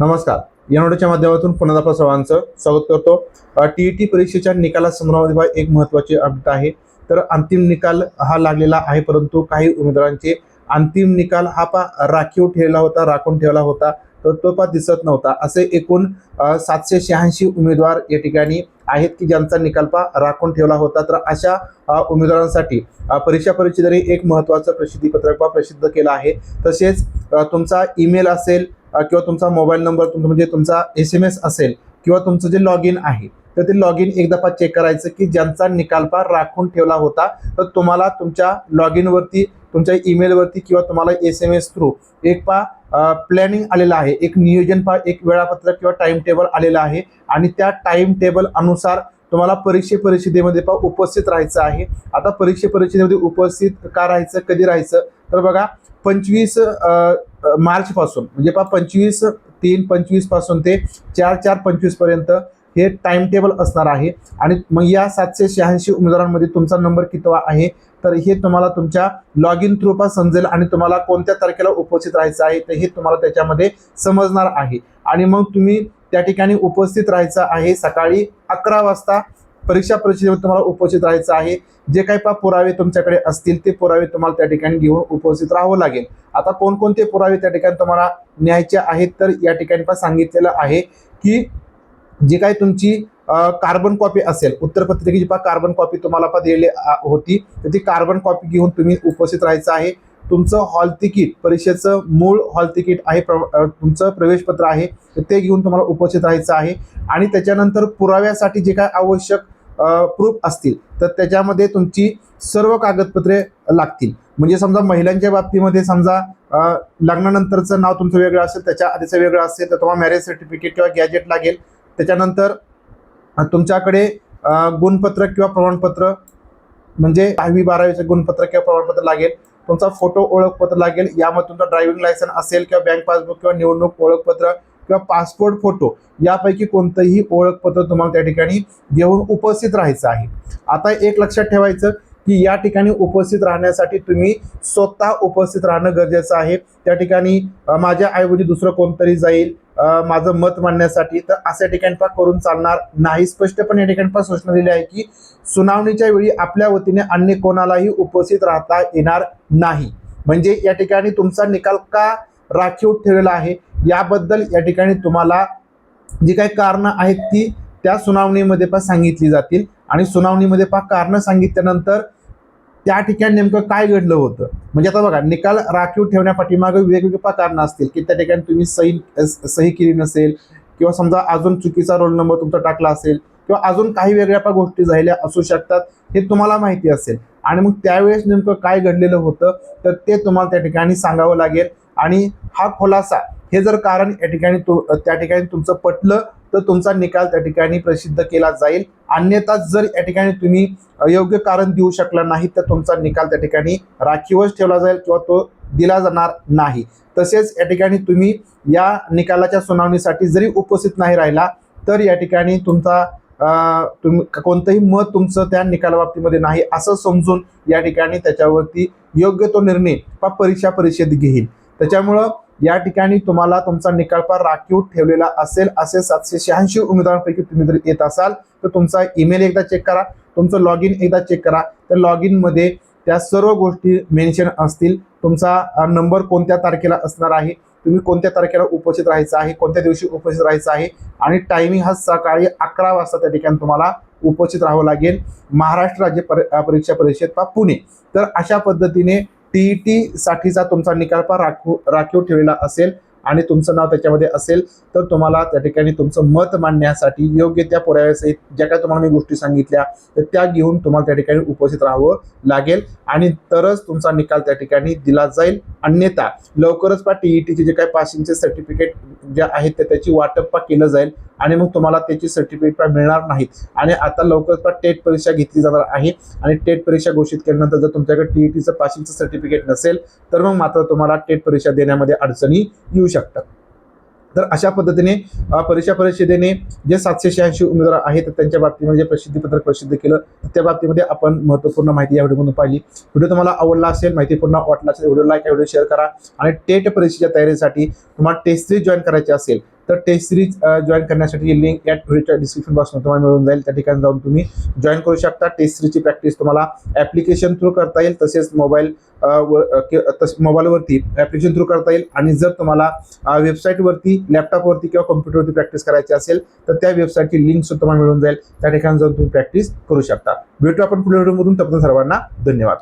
नमस्कार. या नोटीच्या माध्यमातून पुन्हा आपल्या सर्वांचं स्वागत करतो. टीईटी परीक्षेच्या निकालासंदर्भामध्ये एक महत्वाची अपडेट आहे. तर अंतिम निकाल हा लागलेला आहे परंतु काही उमेदवारांचे अंतिम निकाल हा पा राखीव ठेवला होता राखून ठेवला होता तर तो पा दिसत नव्हता. असे एकूण सातशे शहाऐंशी उमेदवार या ठिकाणी आहेत की ज्यांचा निकाल पा राखून ठेवला होता. तर अशा उमेदवारांसाठी परीक्षा परिषदेने एक महत्वाचं प्रसिद्धीपत्रक पा प्रसिद्ध केलं आहे. तसेच तुमचा ईमेल असेल किंवा तुमचा मोबाईल नंबर तुमचा म्हणजे तुमचा एस एम एस असेल किंवा तुमचं जे लॉग इन आहे तर ते लॉग इन एकदा पा चेक करायचं की ज्यांचा निकालपा राखून ठेवला होता तर तुम्हाला तुमच्या लॉग इनवरती तुमच्या ईमेलवरती किंवा तुम्हाला एस एम एस थ्रू एक पा प्लॅनिंग आलेलं आहे. एक नियोजन पा एक वेळापत्रक किंवा टाइम टेबल आलेलं आहे आणि त्या टाइम टेबल अनुसार तुम्हाला परीक्षे परिषदेमध्ये पा उपस्थित राहायचं आहे. आता परीक्षे परिषदेमध्ये उपस्थित का राहायचं कधी राहायचं? तर बघा पंचवीस मार्च पासून म्हणजे पा पंचवीस तीन पंचवीसपासून ते चार चार पंचवीसपर्यंत हे टाइम टेबल असणार आहे. आणि मग या सातशे शहाऐंशी उमेदवारांमध्ये तुमचा नंबर कितवा आहे? तर हे तुम्हाला तुमच्या लॉग इन थ्रू समजेल आणि तुम्हाला कोणत्या तारखेला उपस्थित राहायचं आहे तर हे तुम्हाला त्याच्यामध्ये समजणार आहे. आणि मग तुम्ही त्या ठिकाणी उपस्थित राहायचं आहे सकाळी अकरा वाजता. परीक्षा परिषदेवर तुम्हाला उपस्थित राहायचं आहे. जे काही पा पुरावे तुमच्याकडे असतील ते पुरावे तुम्हाला त्या ठिकाणी घेऊन उपस्थित राहावं लागेल. आता कोणकोणते पुरावे त्या ठिकाणी तुम्हाला न्यायचे आहेत तर या ठिकाणी पा सांगितलेलं आहे की जी काही तुमची कार्बन कॉपी असेल उत्तरपत्रिकेची पा कार्बन कॉपी तुम्हाला पा दिलेली होती. तर ती कार्बन कॉपी घेऊन तुम्ही उपस्थित राहायचं आहे. तुमचं हॉल तिकीट परीक्षेचं मूळ हॉल तिकीट आहे प्र तुमचं प्रवेशपत्र आहे तर ते घेऊन तुम्हाला उपस्थित राहायचं आहे. आणि त्याच्यानंतर पुराव्यासाठी जे काय आवश्यक प्रूफ असतील तर त्याच्यामध्ये तुमची सर्व कागदपत्रे लागतील. म्हणजे समजा महिलांच्या बाबतीमध्ये समजा लग्नानंतरचं नाव तुमचं वेगळं असेल त्याच्या आधीचं वेगळं असेल तर तुम्हाला मॅरेज सर्टिफिकेट किंवा गॅजेट लागेल. त्याच्यानंतर तुमच्याकडे गुणपत्र किंवा प्रमाणपत्र म्हणजे दहावी बारावीचं गुणपत्र किंवा प्रमाणपत्र लागेल. तुमचा फोटो ओळखपत्र लागेल. यामध्ये तुमचा ड्रायव्हिंग लायसन असेल किंवा बँक पासबुक किंवा निवडणूक ओळखपत्र किंवा पासपोर्ट फोटो यापैकी कोणतंही ओळखपत्र तुम्हाला त्या ठिकाणी घेऊन उपस्थित राहायचं आहे. आता एक लक्षात ठेवायचं की या ठिकाणी उपस्थित राहण्यासाठी तुम्ही स्वतः उपस्थित राहणं गरजेचं आहे. त्या ठिकाणी माझ्या ऐवजी दुसरं कोणतरी जाईल माझं मत मांडण्यासाठी. तर अशा ठिकाणी पा करून चालणार नाही. स्पष्टपणे या ठिकाणी पा सूचना दिली आहे की सुनावणीच्या वेळी आपल्या वतीने अन्य कोणालाही उपस्थित राहता येणार नाही. म्हणजे या ठिकाणी तुमचा निकाल का राखीव ठेवलेला आहे. याबद्दल या ठिकाणी तुम्हाला जी काही कारणं आहेत ती त्या सुनावणीमध्ये पण सांगितली जातील. आणि सुनावणीमध्ये पहा कारणं सांगितल्यानंतर त्या ठिकाणी नेमकं काय घडलं होतं? म्हणजे आता बघा निकाल राखीव ठेवण्यापाठीमागे वेगवेगळे पा कारणं असतील की त्या ठिकाणी तुम्ही सही सही केली नसेल किंवा समजा अजून चुकीचा रोल नंबर तुमचा टाकला असेल किंवा अजून काही वेगळ्या पण गोष्टी झालेल्या असू शकतात हे तुम्हाला माहिती असेल. आणि मग त्यावेळेस नेमकं काय घडलेलं होतं? तर ते तुम्हाला त्या ठिकाणी सांगावं लागेल. आणि हा खुलासा हे जर कारण या ठिकाणी तु त्या ठिकाणी तुमचं पटलं तर तुमचा निकाल त्या ठिकाणी प्रसिद्ध केला जाईल. अन्यथा जर या ठिकाणी तुम्ही योग्य कारण देऊ शकला नाही तर तुमचा निकाल त्या ठिकाणी राखीवच ठेवला जाईल किंवा तो दिला जाणार नाही. तसेच या ठिकाणी तुम्ही या निकालाच्या सुनावणीसाठी जरी उपस्थित नाही राहिला तर या ठिकाणी तुमचा तुम्ही कोणतंही मत तुमचं त्या निकालाबाबतीमध्ये नाही असं समजून या ठिकाणी त्याच्यावरती योग्य तो निर्णय परीक्षा परिषद घेईल. त्याच्यामुळं या ठिकाणी तुम्हाला तुमचा निकालपार राखीव ठेवलेला असेल असे सातशे शहाऐंशी उमेदवारांपैकी तुम्ही जर येत असाल तर तुमचा ईमेल एकदा चेक करा तुमचं लॉग इन एकदा चेक करा. त्या लॉग इनमध्ये त्या सर्व गोष्टी मेन्शन असतील. तुमचा नंबर कोणत्या तारखेला असणार आहे तुम्ही कोणत्या तारखेला उपस्थित राहायचं आहे कोणत्या दिवशी उपस्थित राहायचं आहे आणि टायमिंग हा सकाळी अकरा वाजता त्या ठिकाणी तुम्हाला उपस्थित राहावं लागेल. महाराष्ट्र राज्य पर परीक्षा परिषद पा पुणे. तर अशा पद्धतीने टीईटी साठीचा तुमचा निकाल पा राखू राखीव ठेवलेला असेल आणि तुमचं नाव त्याच्यामध्ये असेल तर तुम्हाला त्या ठिकाणी तुमचं मत मांडण्यासाठी योग्य त्या पुराव्यासहित ज्या काय तुम्हाला मी गोष्टी सांगितल्या तर त्या घेऊन तुम्हाला त्या ठिकाणी उपस्थित राहावं लागेल. आणि तरच तुमचा निकाल त्या ठिकाणी दिला जाईल. अन्यथा लवकरच पा टीईटीचे जे काही पासिंगचे सर्टिफिकेट जे आहेत ते त्याची वाटप पा केलं जाईल. आणि मग तुम्हाला त्याची सर्टिफिकेट पण मिळणार नाहीत. आणि आता लवकरच टेट परीक्षा घेतली जाणार आहे. आणि टेट परीक्षा घोषित केल्यानंतर जर तुमच्याकडे टीईटीचं पासिंगचं सर्टिफिकेट नसेल तर मग मात्र तुम्हाला टेट परीक्षा देण्यामध्ये अडचणी येऊ शकतात. तर अशा पद्धतीने परीक्षा परिषदेने जे सातशे शहाऐंशी उमेदवार आहेत तर त्यांच्या बाबतीमध्ये जे प्रसिद्धीपत्रक प्रसिद्ध केलं तर त्या बाबतीमध्ये आपण महत्त्वपूर्ण माहिती या व्हिडिओमधून पाहिली. व्हिडिओ तुम्हाला आवडला असेल माहितीपूर्ण वाटला असेल व्हिडिओ लाईक व्हिडिओ शेअर करा. आणि टेट परीक्षेच्या तयारीसाठी तुम्हाला टेस्ट जॉईन करायची असेल तर टेस्ट सिरीज जॉईन करण्यासाठी लिंक या व्हिडिओच्या डिस्क्रिप्शन बॉक्समध्ये तुम्हाला मिळून जाईल. त्या ठिकाणी जाऊन तुम्ही जॉईन करू शकता. टेस्ट सिरीजची प्रॅक्टिस तुम्हाला ऍप्लिकेशन थ्रू करता येईल. तसेच मोबाईल मोबाईलवरती ऍप्लिकेशन थ्रू करता येईल. आणि जर तुम्हाला वेबसाईटवरती लॅपटॉपवरती किंवा कॉम्प्युटरवरती प्रॅक्टिस करायची असेल तर त्या वेबसाईटची लिंक सुद्धा तुम्हाला मिळून जाईल. त्या ठिकाणी जाऊन तुम्ही प्रॅक्टिस करू शकता. भेटू आपण पुढील व्हिडिओमधून तपन सर्वांना धन्यवाद.